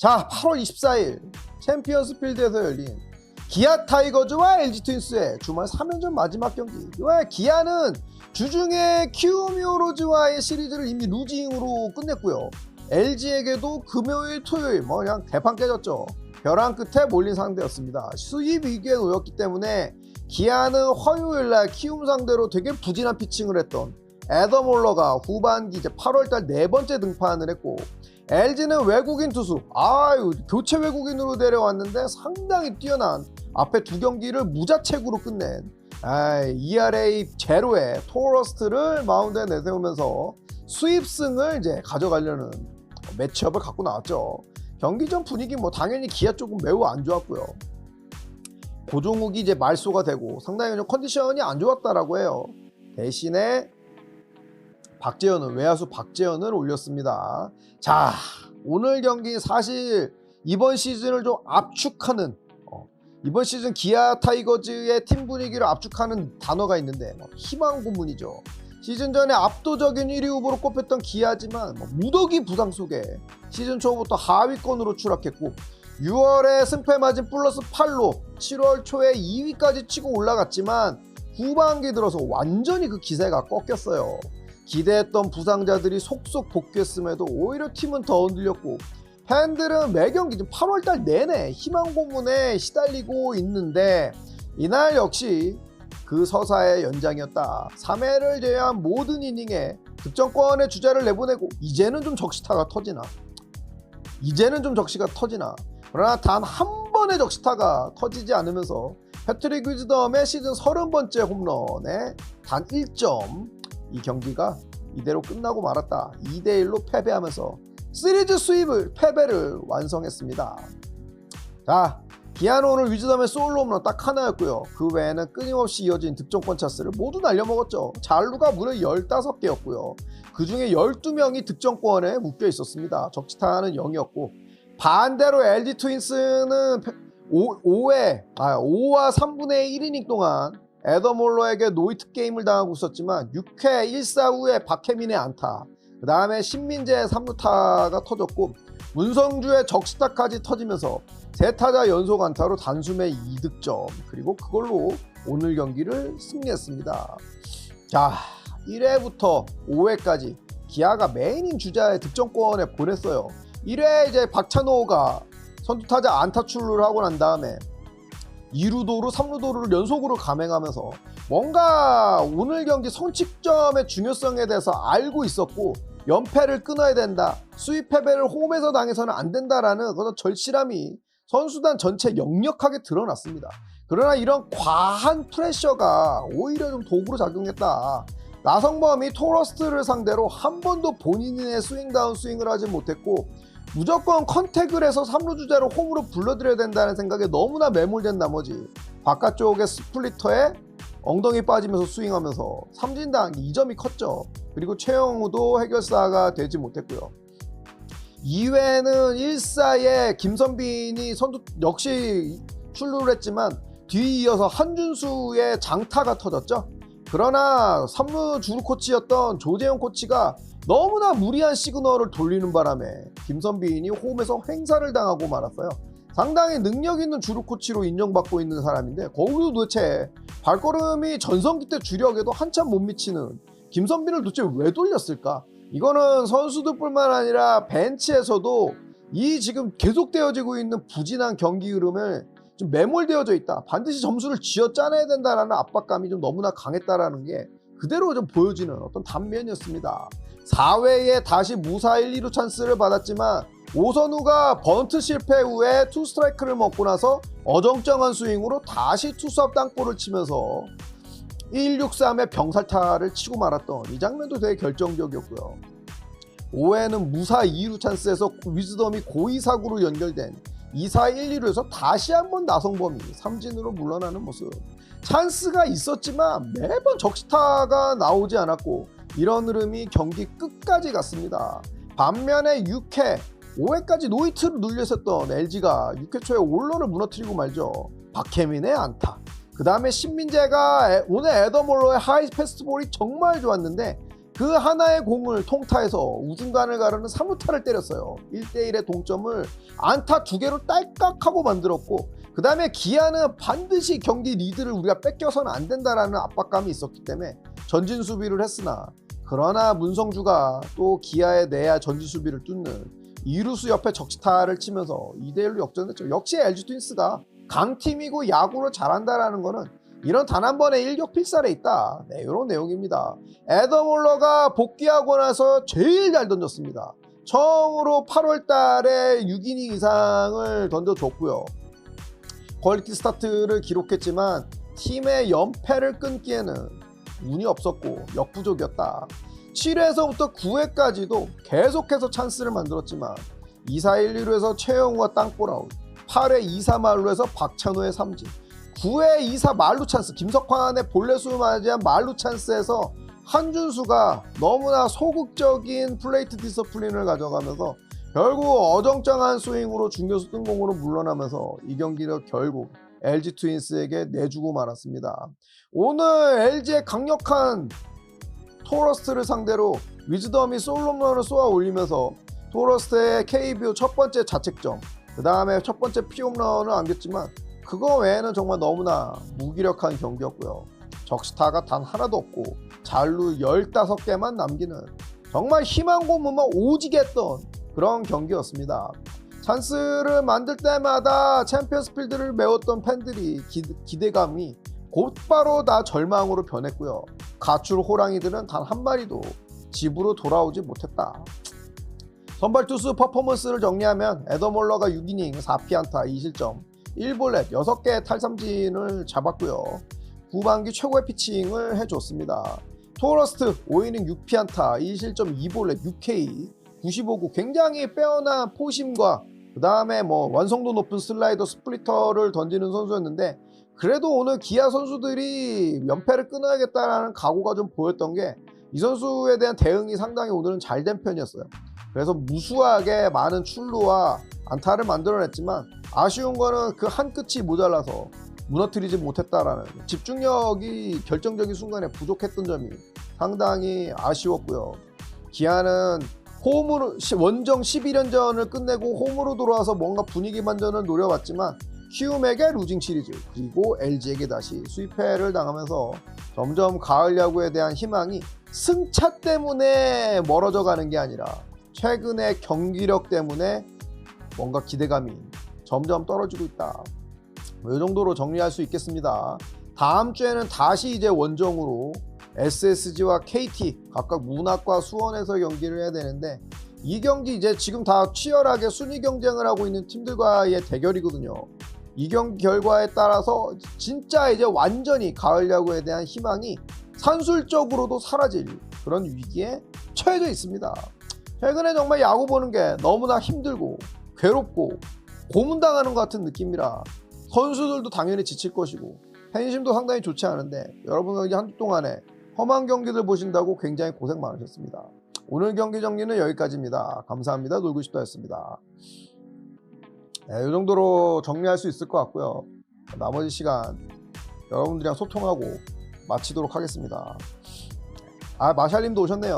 자, 8월 24일 챔피언스 필드에서 열린 기아 타이거즈와 LG 트윈스의 주말 3연전 마지막 경기. 왜 기아는 주중에 키우미오로즈와의 시리즈를 이미 루징으로 끝냈고요. LG에게도 금요일, 토요일 뭐 그냥 대판 깨졌죠. 벼랑 끝에 몰린 상대였습니다. 수입 위기에 놓였기 때문에 기아는 화요일 날 키움 상대로 되게 부진한 피칭을 했던 애덤 홀러가 후반기 이제 8월달 네 번째 등판을 했고 LG는 외국인 투수 아유 교체 외국인으로 데려왔는데 상당히 뛰어난 앞에 두 경기를 무자책으로 끝낸 아, ERA 제로의 토러스트를 마운드에 내세우면서 수입승을 이제 가져가려는 매치업을 갖고 나왔죠. 경기 전 분위기 뭐 당연히 기아 쪽은 매우 안 좋았고요. 고종욱이 이제 말소가 되고 상당히 좀 컨디션이 안 좋았다라고 해요. 대신에 박재현은 외야수 박재현을 올렸습니다. 자 오늘 경기 사실 이번 시즌을 좀 압축하는 어, 이번 시즌 기아 타이거즈의 팀 분위기를 압축하는 단어가 있는데 뭐 희망 고문이죠. 시즌 전에 압도적인 1위 후보로 꼽혔던 기아지만 뭐 무더기 부상 속에 시즌 초부터 하위권으로 추락했고 6월에 승패 마진 플러스 8로 7월 초에 2위까지 치고 올라갔지만 후반기 들어서 완전히 그 기세가 꺾였어요. 기대했던 부상자들이 속속 복귀했음에도 오히려 팀은 더 흔들렸고 팬들은 매 경기 지금 8월달 내내 희망 고문에 시달리고 있는데 이날 역시 그 서사의 연장이었다. 3회를 제외한 모든 이닝에 득점권의 주자를 내보내고 이제는 좀 적시타가 터지나 이제는 좀 적시가 터지나 그러나 단 한 번의 적시타가 터지지 않으면서 패트릭 위즈덤의 시즌 30번째 홈런에 단 1점 이 경기가 이대로 끝나고 말았다. 2대 1로 패배하면서 시리즈 수입을 패배를 완성했습니다. 자 기아는 오늘 위즈덤의 솔로 홈런 딱 하나였고요. 그 외에는 끊임없이 이어진 득점권 차스를 모두 날려먹었죠. 잘루가 무려 15개였고요. 그 중에 12명이 득점권에 묶여 있었습니다. 적시타는 0이었고 반대로 LG 트윈스는 5, 5회, 아, 5와 3분의 1이닝 동안 에더몰러에게 노이트 게임을 당하고 있었지만 6회 1사 후에 박혜민의 안타. 그 다음에 신민재의 3루타가 터졌고 문성주의 적시타까지 터지면서 세 타자 연속 안타로 단숨에 2득점. 그리고 그걸로 오늘 경기를 승리했습니다. 자 1회부터 5회까지 기아가 메인인 주자의 득점권에 보냈어요. 1회 이제 박찬호가 선두타자 안타 출루를 하고 난 다음에 2루도루, 3루도루를 연속으로 감행하면서 뭔가 오늘 경기 선취점의 중요성에 대해서 알고 있었고 연패를 끊어야 된다. 수입 패배를 홈에서 당해서는 안 된다라는 그런 절실함이 선수단 전체 역력하게 드러났습니다. 그러나 이런 과한 프레셔가 오히려 좀 도구로 작용했다. 나성범이 토러스트를 상대로 한 번도 본인의 스윙다운 스윙을 하지 못했고 무조건 컨택을 해서 3루 주자로 홈으로 불러들여야 된다는 생각에 너무나 매몰된 나머지 바깥쪽의 스플리터에 엉덩이 빠지면서 스윙하면서 삼진당 2점이 컸죠. 그리고 최영우도 해결사가 되지 못했고요. 2회는 1사에 김선빈이 선두 역시 출루를 했지만 뒤이어서 한준수의 장타가 터졌죠. 그러나 3루 주루 코치였던 조재영 코치가 너무나 무리한 시그널을 돌리는 바람에 김선빈이 홈에서 횡사를 당하고 말았어요. 상당히 능력 있는 주루 코치로 인정받고 있는 사람인데 거기도 도대체 발걸음이 전성기 때 주력에도 한참 못 미치는 김선빈을 도대체 왜 돌렸을까? 이거는 선수들뿐만 아니라 벤치에서도 이 지금 계속되어지고 있는 부진한 경기 흐름을 좀 매몰되어져 있다. 반드시 점수를 쥐어 짜내야 된다라는 압박감이 좀 너무나 강했다라는 게 그대로 좀 보여지는 어떤 단면이었습니다. 4회에 다시 무사 1, 2루 찬스를 받았지만 오선우가 번트 실패 후에 투 스트라이크를 먹고 나서 어정쩡한 스윙으로 다시 투수 앞 땅볼을 치면서 163의 병살타를 치고 말았던 이 장면도 되게 결정적이었고요. 5회는 무사 2루 찬스에서 위즈덤이 고의 사구로 연결된 2사 1, 2루에서 다시 한번 나성범이 삼진으로 물러나는 모습. 찬스가 있었지만 매번 적시타가 나오지 않았고 이런 흐름이 경기 끝까지 갔습니다. 반면에 6회, 5회까지 노이트를 눌렸었던 LG가 6회 초에 올러를 무너뜨리고 말죠. 박혜민의 안타. 그 다음에 신민재가 에- 오늘 에더몰로의 하이 패스트볼이 정말 좋았는데 그 하나의 공을 통타해서 우중간을 가르는 3루타를 때렸어요. 1대1의 동점을 안타 두 개로 딸깍하고 만들었고 그 다음에 기아는 반드시 경기 리드를 우리가 뺏겨서는 안 된다라는 압박감이 있었기 때문에 전진 수비를 했으나 그러나 문성주가 또 기아에 내야 전진 수비를 뚫는 이루수 옆에 적시타를 치면서 2대1로 역전했죠. 역시 LG 트윈스가 강팀이고 야구를 잘한다라는 거는 이런 단 한 번의 일격 필살에 있다. 네, 이런 내용입니다. 에더 몰러가 복귀하고 나서 제일 잘 던졌습니다. 처음으로 8월 달에 6이닝 이상을 던져줬고요. 퀄리티 스타트를 기록했지만 팀의 연패를 끊기에는 운이 없었고 역부족이었다. 7회에서부터 9회까지도 계속해서 찬스를 만들었지만 2사 1, 2루에서 최영우와 땅볼아웃 8회 2사 말루에서 박찬호의 삼진 9회 2사 말루 찬스 김석환의 볼넷수 맞이한 말루 찬스에서 한준수가 너무나 소극적인 플레이트 디서플린을 가져가면서 결국 어정쩡한 스윙으로 중교수 뜬공으로 물러나면서 이 경기를 결국 LG 트윈스에게 내주고 말았습니다. 오늘 LG의 강력한 토러스트를 상대로 위즈덤이 솔로런을 쏘아 올리면서 토러스트의 KBO 첫 번째 자책점 그 다음에 첫 번째 피홈런을 안겼지만 그거 외에는 정말 너무나 무기력한 경기였고요. 적시타가 단 하나도 없고 잘루 15개만 남기는 정말 희망 고문만 오지게 했던 그런 경기였습니다. 찬스를 만들 때마다 챔피언스 필드를 메웠던 팬들이 기, 대감이 곧바로 다 절망으로 변했고요. 가출 호랑이들은 단 한 마리도 집으로 돌아오지 못했다. 선발 투수 퍼포먼스를 정리하면 에더몰러가 6이닝 4피안타 2실점 1볼넷 6개의 탈삼진을 잡았고요. 후반기 최고의 피칭을 해줬습니다. 토러스트 5이닝 6피안타 2실점 2볼넷 6K 95구 굉장히 빼어난 포심과 그 다음에 뭐 완성도 높은 슬라이더 스플리터를 던지는 선수였는데 그래도 오늘 기아 선수들이 연패를 끊어야겠다라는 각오가 좀 보였던 게 이 선수에 대한 대응이 상당히 오늘은 잘 된 편이었어요. 그래서 무수하게 많은 출루와 안타를 만들어냈지만 아쉬운 거는 그 한 끝이 모자라서 무너뜨리지 못했다라는 집중력이 결정적인 순간에 부족했던 점이 상당히 아쉬웠고요. 기아는 홈으로 시- 원정 11연전을 끝내고 홈으로 돌아와서 뭔가 분위기 반전을 노려봤지만 키움에게 루징 시리즈 그리고 LG에게 다시 수입패를 당하면서 점점 가을 야구에 대한 희망이 승차 때문에 멀어져 가는 게 아니라 최근의 경기력 때문에 뭔가 기대감이 점점 떨어지고 있다. 뭐이 정도로 정리할 수 있겠습니다. 다음 주에는 다시 이제 원정으로 SSG와 KT 각각 문학과 수원에서 경기를 해야 되는데 이 경기 이제 지금 다 치열하게 순위 경쟁을 하고 있는 팀들과의 대결이거든요. 이 경기 결과에 따라서 진짜 이제 완전히 가을 야구에 대한 희망이 산술적으로도 사라질 그런 위기에 처해져 있습니다. 최근에 정말 야구 보는 게 너무나 힘들고 괴롭고 고문당하는 것 같은 느낌이라 선수들도 당연히 지칠 것이고 팬심도 상당히 좋지 않은데 여러분 한주 동안에 험한 경기들 보신다고 굉장히 고생 많으셨습니다. 오늘 경기 정리는 여기까지입니다. 감사합니다. 놀고 싶다였습니다. 네, 이 정도로 정리할 수 있을 것 같고요. 나머지 시간 여러분들이랑 소통하고 마치도록 하겠습니다. 아 마샬님도 오셨네요.